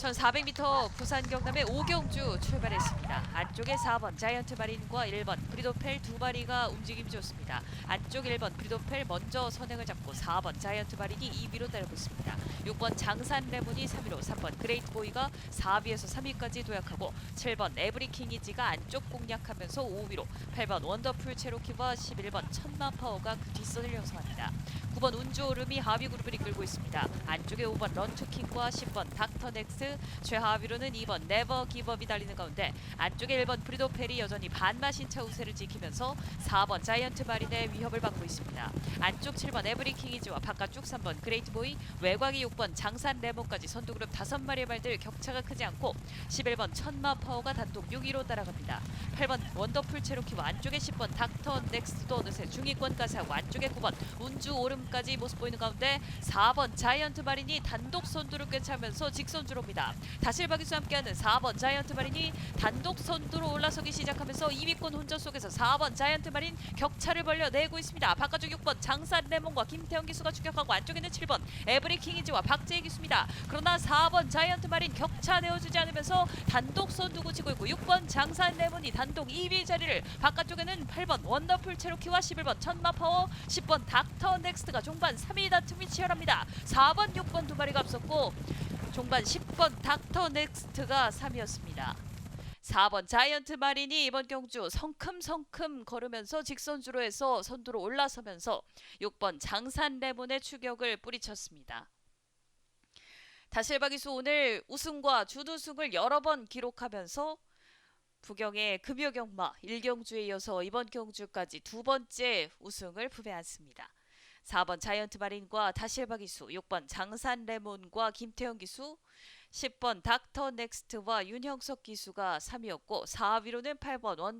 1400m 부산 경남의 오경주 출발했습니다. 안쪽에 4번 자이언트 마린과 1번 브리도펠 두 마리가 움직임 좋습니다. 안쪽 1번 브리도펠 먼저 선행을 잡고 4번 자이언트 마린이 2위로 따르고 있습니다. 6번 장산 레몬이 3위로 3번 그레이트 보이가 4위에서 3위까지 도약하고 7번 에브리킹이지가 안쪽 공략하면서 5위로 8번 원더풀 체로키와 11번 천마 파워가 그 뒷선을 형성합니다. 9번 운주 오름이 하위 그룹을 이끌고 있습니다. 안쪽에 5번 런투킹과 10번 닥터넥스, 최하위로는 2번 네버 기법이 달리는 가운데 안쪽에 1번 브리도펠이 여전히 반마신차 우세를 지키면서 4번 자이언트 마린의 위협을 받고 있습니다. 안쪽 7번 에브리킹이즈와 바깥쪽 3번 그레이트 보이, 외곽이 6번 장산 레몬까지 선두 그룹 5마리의 말들 격차가 크지 않고 11번 천마 파워가 단독 6위로 따라갑니다. 8번 원더풀 체로키와 안쪽에 10번 닥터 넥스트도 어느새 중위권까지 하고 안쪽에 9번 운주 오름 까지 모습 보이는 가운데 4번 자이언트 마린이 단독 선두를 꿰차면서 직선주로 옵니다. 다실바 기수 함께하는 4번 자이언트 마린이 단독 선두로 올라서기 시작하면서 2위권 혼전 속에서 4번 자이언트 마린 격차를 벌려내고 있습니다. 바깥쪽 6번 장산 레몬과 김태형 기수가 추격하고 안쪽에는 7번 에브리 킹이지와 박재희 기수입니다. 그러나 4번 자이언트 마린 격차 내어주지 않으면서 단독 선두고 치고 있고 6번 장산 레몬이 단독 2위 자리를 바깥쪽에는 8번 원더풀 체로키와 11번 천마 파워 10번 닥터 넥스트가 종반 3위 다툼이 치열합니다. 4번 6번 두 마리가 앞섰고 종반 10번 닥터 넥스트가 3위였습니다. 4번 자이언트 마린이 이번 경주 성큼성큼 걸으면서 직선주로 해서 선두로 올라서면서 6번 장산 레몬의 추격을 뿌리쳤습니다. 다실바기수 오늘 우승과 준우승을 여러 번 기록하면서 부경의 금요 경마 1경주에 이어서 이번 경주까지 두 번째 우승을 품에 안습니다. 4번 자이언트 마린과 다실바 기수, 6번 장산 레몬과 김태형 기수, 10번 닥터 넥스트와 윤형석 기수가 3위였고 4위로는 8번 원